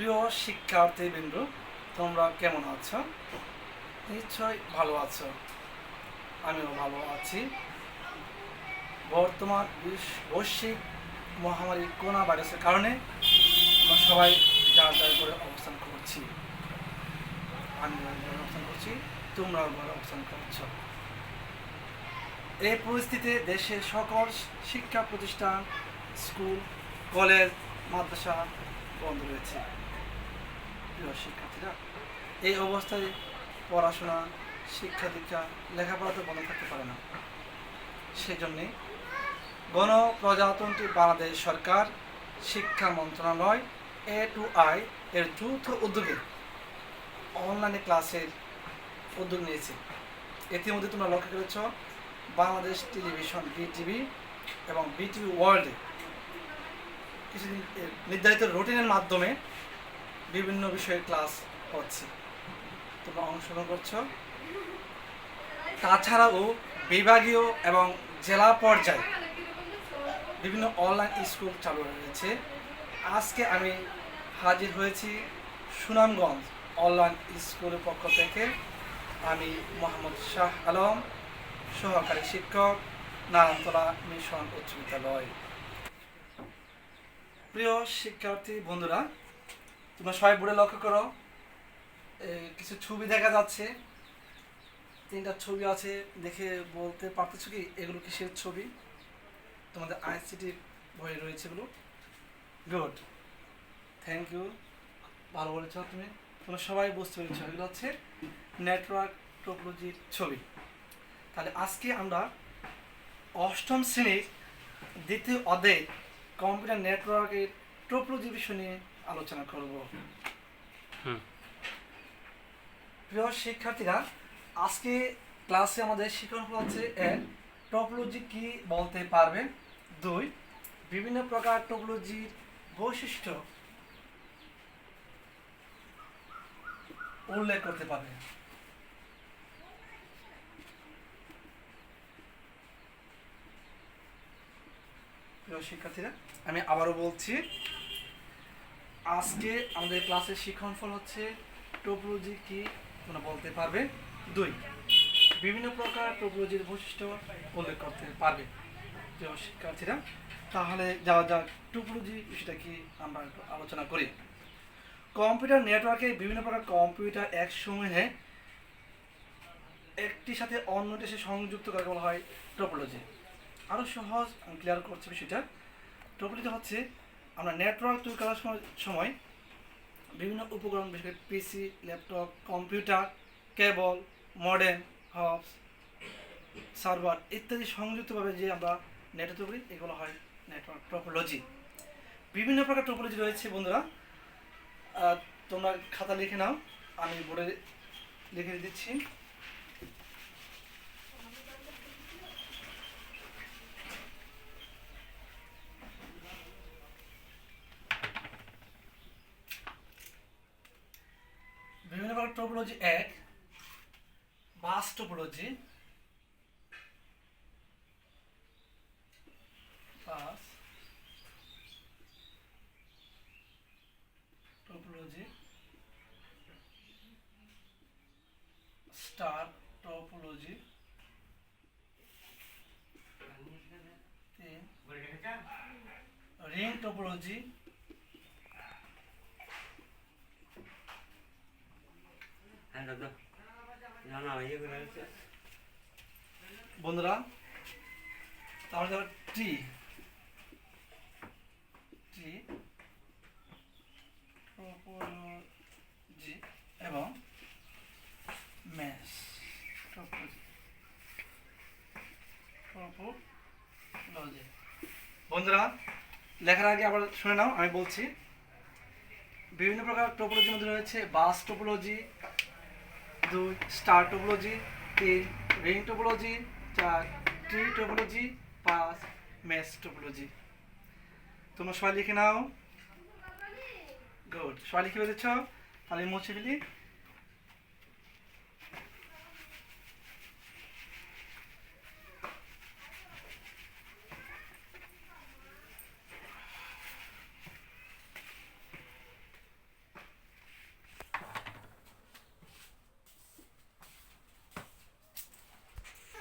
প্রিয় শিক্ষার্থী শিক্ষার্থীবৃন্দ তোমরা কেমন আছো? নিশ্চয় ভালো আছো। আমিও ভালো আছি। বর্তমান বৈশ্বিক মহামারী করোনা ভাইরাসের কারণে আমরা সবাই যার যার করে অবস্থান করছি। আমি অবস্থান করছি, তোমরাও ঘরে অবস্থান করছ। এই পরিস্থিতিতে দেশের সকল শিক্ষা প্রতিষ্ঠান, স্কুল, কলেজ, মাদ্রাসা বন্ধ রয়েছে। প্রিয় শিক্ষার্থীরা, এই অবস্থায় পড়াশোনা, শিক্ষা দীক্ষা, লেখাপড়া তো বন্ধ থাকতে পারে না। সেজন্যে গণপ্রজাতন্ত্রী বাংলাদেশ সরকার, শিক্ষা মন্ত্রণালয় এ টু আই এর যৌথ উদ্যোগে অনলাইনে ক্লাসের উদ্যোগ নিয়েছে। ইতিমধ্যে তোমরা লক্ষ্য করেছ, বাংলাদেশ টেলিভিশন, বিটিভি এবং বিটিভি ওয়ার্ল্ডে কিছুদিন নির্ধারিত রুটিনের মাধ্যমে বিভিন্ন বিষয়ে ক্লাস হচ্ছে তোমরা অংশগ্রহণ করছ। তাছাড়াও বিভাগীয় এবং জেলা পর্যায়ে বিভিন্ন অনলাইন স্কুল চালু রয়েছে। আজকে আমি হাজির হয়েছি সুনামগঞ্জ অনলাইন স্কুলের পক্ষ থেকে। আমি মোহাম্মদ শাহ আলম, সহকারী শিক্ষক, নারায়ণতলা মিশন উচ্চ বিদ্যালয়। প্রিয় শিক্ষার্থী, বন্ধুরা তোমরা সবাই বোর্ডে লক্ষ্য করো। কিছু ছবি দেখা যাচ্ছে। তিনটা ছবি আছে, দেখে বলতে পারতেছো কি, এগুলো কিসের ছবি? তোমাদের আইসিটি বইয়ে রয়েছে এগুলো। গুড থ্যাংক ইউ ভালো বলেছ তুমি। তোমরা সবাই বুঝতে পেরেছ, এগুলো হচ্ছে নেটওয়ার্ক টোপোলজির ছবি। তাহলে আজকে আমরা অষ্টম শ্রেণির দ্বিতীয় অধ্যায়ে কম্পিউটার নেটওয়ার্কের টোপোলজি বিষয় নিয়ে আলোচনা করব। প্রিয় শিক্ষার্থীরা আজকে ক্লাসে আমাদের শিক্ষণ হচ্ছে এক টোপোলজি কি বলতে পারবে দুই বিভিন্ন প্রকার টোপোলজির বৈশিষ্ট্য উল্লেখ করতে পারবে প্রিয় শিক্ষার্থীরা আমি আবারও বলছি আজকে আমাদের ক্লাসের শিক্ষণ ফল হচ্ছে টোপোলজি কি তোমরা বলতে পারবে? দুই। বিভিন্ন প্রকার টোপোলজির বৈশিষ্ট্য উল্লেখ করতে পারবে। প্রিয় শিক্ষার্থীরা, তাহলে যাওয়া যাক টোপোলজি বিষয়টা কি আমরা একটু আলোচনা করি। কম্পিউটার নেটওয়ার্কে বিভিন্ন প্রকার কম্পিউটার একসমূহে একটির সাথে অন্যটি সে সংযুক্ত করে বলা হয় টোপোলজি আরও সহজ ক্লিয়ার করছে বিষয়টা। টোপোলজি হচ্ছে আমরা নেটওয়ার্ক তৈরি করার সময় বিভিন্ন উপকরণ, বিশেষ করে PC laptop computer cable modem hubs server ইত্যাদি সংযুক্তভাবে যে আমরা নেটওয়ার্ক তৈরি করি, এগুলো হয় নেটওয়ার্ক টোপোলজি বিভিন্ন প্রকার টোপোলজি রয়েছে বন্ধুরা। তোমরা খাতা লিখে নাও, আমি বোর্ডে লিখে দিচ্ছি বিভিন্ন প্রকার টোপোলজি এক bus topology bus topology star topology ring topology হ্যাঁ দাদা না না ইয়ে করে আছে বন্ধুরা, তাহলে যাবে টি। টি টোপোলজি এবং টোপোলজি বন্ধুরা, লেখার আগে আবার শুনে নাও, আমি বলছি, বিভিন্ন প্রকার টোপোলজির মধ্যে রয়েছে, বাস টোপোলজি দুই স্টার টোপোলজি তিন রিং টোপোলজি চার ট্রি টোপোলজি পাঁচ মেস টোপোলজি তোমরা সবাই লিখে নাও। গুড সবাই লিখে ফেলেছ? তাহলে মুছে ফেলি।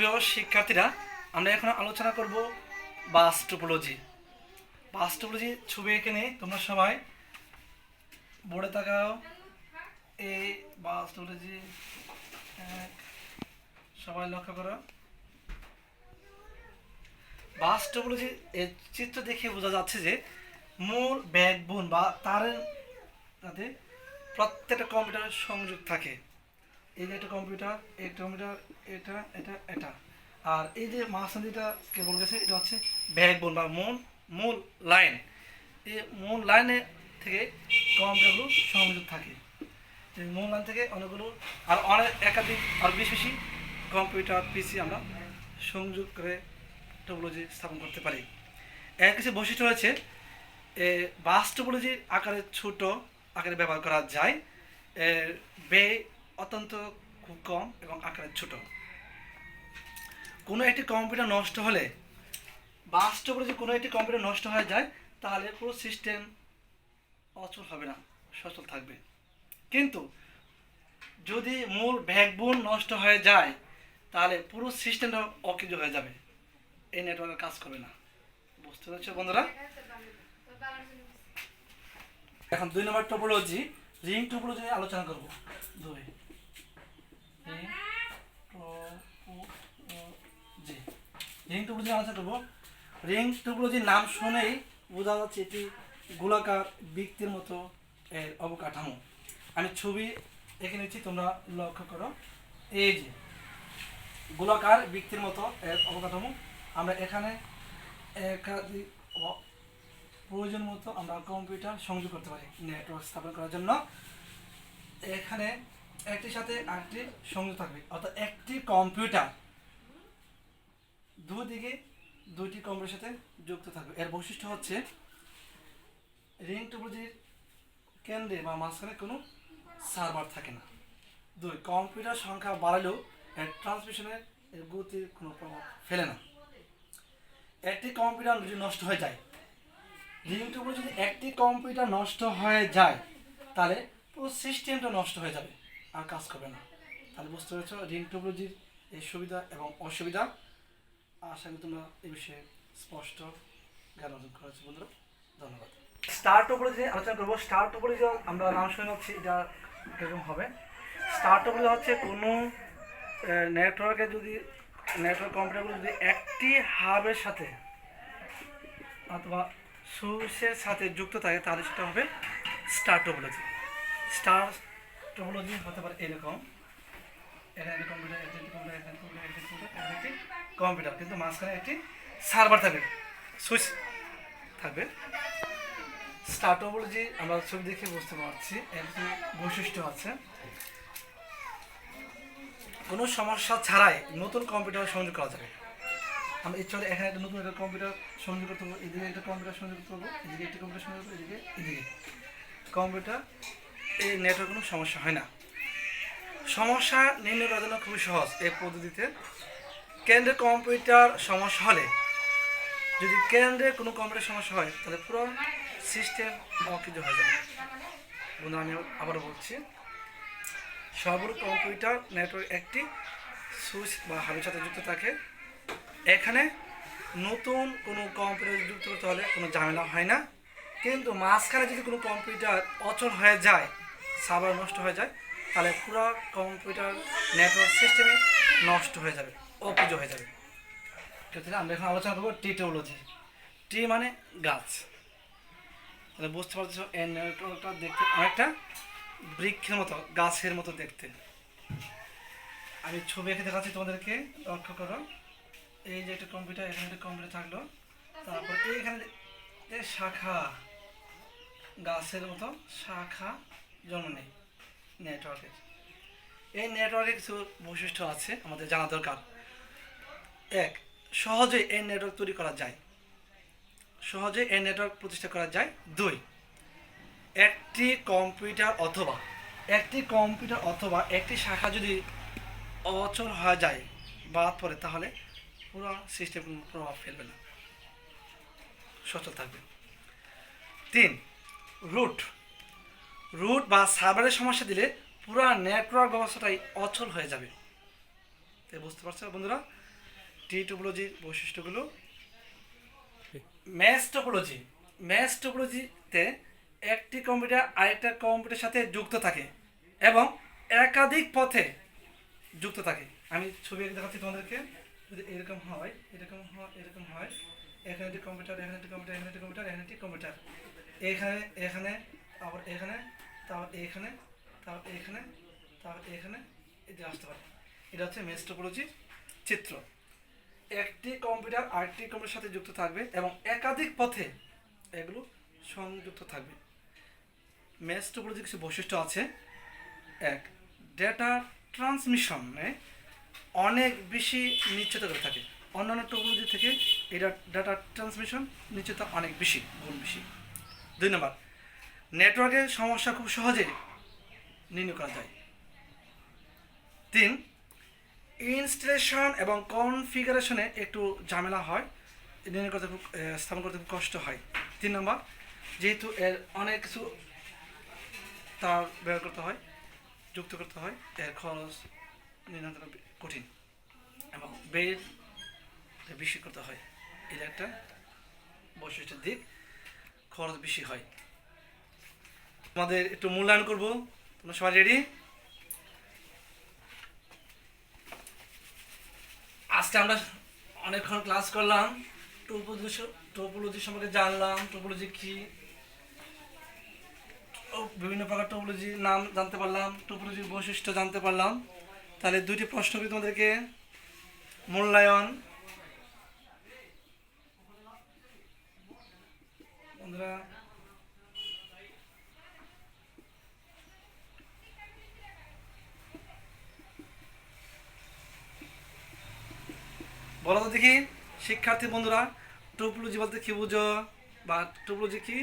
প্রিয় শিক্ষার্থীরা, আমরা এখন আলোচনা করব বাস টোপোলজি বাস টোপোলজি ছবি এখানে তোমরা সবাই বোর্ডে তাকাও এই বাস টোপোলজি সবাই লক্ষ্য করো। বাস টোপোলজি এর চিত্র দেখে বোঝা যাচ্ছে যে মূল ব্যাকবোন বা তারের সাথে প্রত্যেকটা কম্পিউটার সংযোগ থাকে। এই যে একটা কম্পিউটার, এই কম্পিউটার এটা এটা এটা। আর এই যে মাঝখানে যেটা কেবল গেছে, এটা হচ্ছে ব্যাকবোন বা মূল মূল লাইন এই মূল লাইনে থেকে কম্পিউটারগুলো সংযোগ থাকে। মূল লাইন থেকে অনেকগুলো, আর অনেক একাধিক, আর বেশি বেশি কম্পিউটার, পিসি আমরা সংযোগ করে টোপোলজি স্থাপন করতে পারি। এর কিছু বৈশিষ্ট্য রয়েছে, এ বাস টোপোলজি আকারে ছোট আকারে ব্যবহার করা যায়। ব্যয় অত্যন্ত খুব কম এবং আকারে ছোট। কোনো একটি কম্পিউটার নষ্ট হলে বাস্তবে যদি কোনো একটি কম্পিউটার নষ্ট হয়ে যায়, তাহলে পুরো সিস্টেম অচল হবে না, সচল থাকবে। কিন্তু যদি মূল ব্যাকবোন নষ্ট হয়ে যায়, তাহলে পুরো সিস্টেমটা অকেজ হয়ে যাবে। এই নেটওয়ার্কে কাজ করবে না। বুঝতে পারছ বন্ধুরা? এখন দুই নম্বর টোপোলজি রিং টোপোলজি আলোচনা করব। দুই রিং টোপোলজি আলোচনা করব রিং টোপোলজির নাম শুনেই বোঝা যাচ্ছে এটি গোলাকার বৃত্তের মতো এর অবকাঠামো। আমি ছবি এঁকে নিচ্ছি, তোমরা লক্ষ্য করো। এই যে, গোলাকার বৃত্তের মতো এর অবকাঠামো। আমরা এখানে একাধিক প্রয়োজন মতো আমরা কম্পিউটার সংযোগ করতে পারি, নেটওয়ার্ক স্থাপন করার জন্য। এখানে একটির সাথে আরেকটি সংযোগ থাকবে, অর্থাৎ একটি কম্পিউটার দুদিকে দুইটি কম্পিউটারের সাথে যুক্ত থাকবে। এর বৈশিষ্ট্য হচ্ছে রিং টোপোলজির কেন্দ্রে বা মাঝখানে কোনো সার্ভার থাকে না। দুই, কম্পিউটার সংখ্যা বাড়ালেও এর ট্রান্সমিশনের গতির কোনো প্রভাব ফেলে না। একটি কম্পিউটার যদি নষ্ট হয়ে যায়, রিং টোপোলজি যদি একটি কম্পিউটার নষ্ট হয়ে যায়, তাহলে পুরো সিস্টেমটা নষ্ট হয়ে যাবে আর কাজ করবে না। তাহলে বুঝতে পেরেছ, রিং টোপোলজির এই সুবিধা এবং অসুবিধা আশা করি তোমরা এই বিষয়ে স্পষ্ট জ্ঞান অর্জন করেছ বন্ধুরা, ধন্যবাদ। স্টার টোপোলজি আলোচনা করব। স্টার টোপোলজি আমরা নাম শুনে হচ্ছে এটা এরকম হবে? স্টার টোপোলজি হচ্ছে কোনো নেটওয়ার্কে যদি নেটওয়ার্ক কম্পিউটারগুলো যদি একটি হাবের সাথে অথবা সুইচের সাথে যুক্ত থাকে, তাহলে সেটা হবে স্টার টোপোলজি স্টার টোপোলজি হতে পারে এরকম। এখানে কম্পিউটার এখানে কম্পিউটার এখানে কম্পিউটার এখানে কম্পিউটার এখানে কম্পিউটার, কিন্তু মাঝখানে একটি সার্ভার থাকবে, সুইচ থাকবে। স্টার টোপোলজি আমরা ছবি দেখে বুঝতে পারছি, একটি বৈশিষ্ট্য আছে। কোনো সমস্যা ছাড়াই নতুন কম্পিউটার সংযোগ করা যাবে। আমরা ইচ্ছা হলে এখানে একটা নতুন একটা কম্পিউটার সংযোগ করতে এদিকে একটা কম্পিউটার সংযোগ করতে পারব এদিকে একটা কম্পিউটার সংযোগ করব এদিকে এদিকে। কম্পিউটার, এই নেটওয়ার্ক কোনো সমস্যা হয় না। সমস্যা নির্ণয় করার জন্য খুবই সহজ, এই পদ্ধতিতে কেন্দ্রে কম্পিউটার সমস্যা হলে, যদি কেন্দ্রে কোনো কম্পিউটার সমস্যা হয়, তাহলে পুরো সিস্টেম অকৃত হয়ে যাবে। বন্ধু, আমি আবারও বলছি সবগুলো কম্পিউটার নেটওয়ার্ক একটি সুইচ বা হাবের সাথে যুক্ত থাকে। এখানে নতুন কোনো কম্পিউটার যুক্ত করতে হলে কোনো ঝামেলা হয় না। কিন্তু মাঝখানে যদি কোনো কম্পিউটার অচল হয়ে যায়, সার্ভার নষ্ট হয়ে যায়, তাহলে পুরো কম্পিউটার নেটওয়ার্ক সিস্টেমে নষ্ট হয়ে যাবে। অপুজো হয়ে যাবে। আছে আমরা এখন আলোচনা করব টি টেকনোলজি টি মানে গাছ। তাহলে বুঝতে পারছ নেটওয়ার্কটা দেখতে অনেকটা বৃক্ষের মতো, গাছের মতো দেখতে। আমি ছবি এঁকে দেখাচ্ছি তোমাদেরকে, লক্ষ্য করো। এই যে একটা কম্পিউটার, এখানে একটা কম্পিউটার থাকল। তারপর এইখানে যে শাখা, গাছের মতো শাখা জন্ম নেই নেটওয়ার্কের। এই নেটওয়ার্কের কিছু বৈশিষ্ট্য আছে, আমাদের জানা দরকার। এক, সহজে এই নেটওয়ার্ক তৈরি করা যায়। সহজে এই নেটওয়ার্ক প্রতিষ্ঠা করা যায়। দুই, একটি কম্পিউটার অথবা, একটি কম্পিউটার অথবা একটি শাখা যদি অচল হয়ে যায় বাদ পড়ে, তাহলে পুরো সিস্টেম প্রভাব ফেলবে না। সচল থাকবে। তিন রুট রুট বা সার্ভারের সমস্যা দিলে পুরো নেটওয়ার্ক ব্যবস্থাটাই অচল হয়ে যাবে। বুঝতে পারছ বন্ধুরা? টি টোপোলজির বৈশিষ্ট্যগুলো ম্যাচ টোপোলজি ম্যাচ টোপোলজিতে একটি কম্পিউটার আরেকটা কম্পিউটারের সাথে যুক্ত থাকে এবং একাধিক পথে যুক্ত থাকে। আমি ছবি দেখাচ্ছি তোমাদেরকে। যদি এরকম হয় এরকম হয় এরকম হয় এখানে একটি কম্পিউটার এখানে একটি কম্পিউটার এখানে একটি কম্পিউটার এখানে একটি কম্পিউটার। এখানে এখানে আবার এখানে তারপর এখানে তারপর এখানে তারপর এখানে এটি আসতে পারে। এটা হচ্ছে মেস টোপোলজির চিত্র। একটি কম্পিউটার আরেকটি কম্পিউটার সাথে যুক্ত থাকবে এবং একাধিক পথে এগুলো সংযুক্ত থাকবে। মেস টোপোলজির কিছু বৈশিষ্ট্য আছে। এক ডেটা ট্রান্সমিশনে অনেক বেশি নিশ্চিত করে থাকে। অন্যান্য টোপোলজি থেকে এটা ডাটা ট্রান্সমিশন নিশ্চিত অনেক বেশি, গুণ বেশি। দুই নম্বর নেটওয়ার্কের সমস্যা খুব সহজে নির্ণয় করা যায়। তিন ইনস্টলেশন এবং কনফিগারেশনে একটু ঝামেলা হয়। নির্ণয় করতে খুব স্থাপন করতে খুব কষ্ট হয়। তিন নম্বর, যেহেতু এর অনেক কিছু তার ব্যবহার করতে হয়, যুক্ত করতে হয়, এর খরচ নির্ণয় করা কঠিন এবং ব্যয়ের বেশি করতে হয়। এটা একটা বৈশিষ্ট্যের দিক, খরচ বেশি হয়। আমাদের একটু মূল্যায়ন করব। তোমরা সবাই রেডি আজকে আমরা অনেকক্ষণ ক্লাস করলাম। টোপোলজি টোপোলজি সম্পর্কে জানলাম টোপোলজি কি? বিভিন্ন প্রকার টোপোলজির নাম জানতে পারলাম টোপোলজির বৈশিষ্ট্য জানতে পারলাম। তাহলে দুইটি প্রশ্ন করি তোমাদেরকে। মূল্যায়ন। বন্ধুরা বলো তো দেখি, শিক্ষার্থী বন্ধুরা, টোপোলজি বলতে কি বুঝো? বা টোপোলজি কি?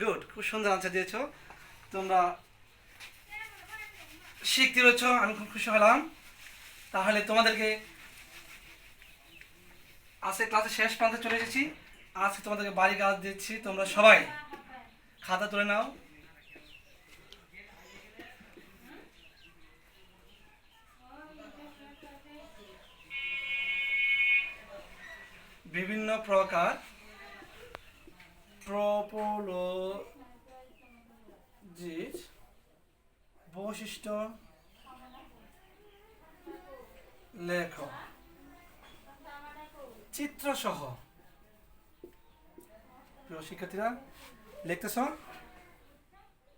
গুড খুব সুন্দর আনসার দিয়েছ। তোমরা শিখতে রয়েছ, আমি খুব খুশি হলাম। তাহলে তোমাদেরকে আজকে ক্লাসের শেষ প্রান্তে চলে এসেছি। আজকে তোমাদেরকে বাড়ি কাজ দিচ্ছি, তোমরা সবাই খাতা তুলে নাও। বিভিন্ন প্রকার ট্রোপোলজির বৈশিষ্ট্য লেখ। চিত্রসহ। প্রিয় শিক্ষার্থীরা, লিখতেছ?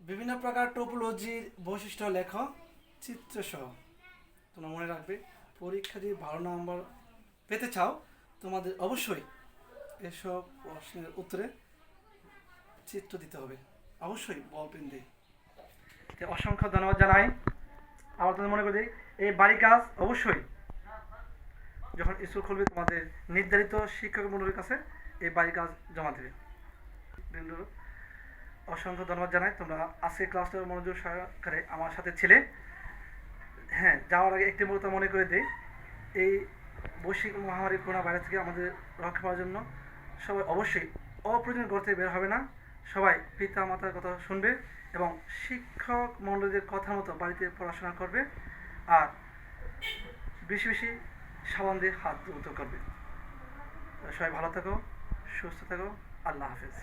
বিভিন্ন প্রকার টোপোলজির বৈশিষ্ট্য লেখ, চিত্রসহ। তোমরা মনে রাখবে, পরীক্ষা যদি ভালো নম্বর পেতে চাও। তোমাদের অবশ্যই এসব প্রশ্নের উত্তরে চিত্র দিতে হবে। অবশ্যই বল পেন দিয়ে অসংখ্য ধন্যবাদ জানাই। আবার তোমাদের মনে করি এই বাড়ি কাজ অবশ্যই যখন স্কুল খুলবে তোমাদের নির্ধারিত শিক্ষক মন্ডলীর কাছে এই বাড়ি কাজ জমা দেবে। অসংখ্য ধন্যবাদ জানাই। তোমরা আজকে ক্লাসটা মনোযোগ সহকারে আমার সাথে ছিলে। হ্যাঁ যাওয়ার আগে একটি মুহূর্ত মনে করে দিই। এই বৈশ্বিক মহামারী করোনা ভাইরাস থেকে আমাদের রক্ষা পাওয়ার জন্য সবাই অবশ্যই অপ্রয়োজনীয় ঘর থেকে বের হবে না। সবাই পিতা মাতার কথা শুনবে এবং শিক্ষক মণ্ডলীদের কথা মতো বাড়িতে পড়াশোনা করবে আর বেশি বেশি সাবান দিয়ে হাত ধুতে করবে। সবাই ভালো থাকো, সুস্থ থাকো, আল্লাহ হাফেজ।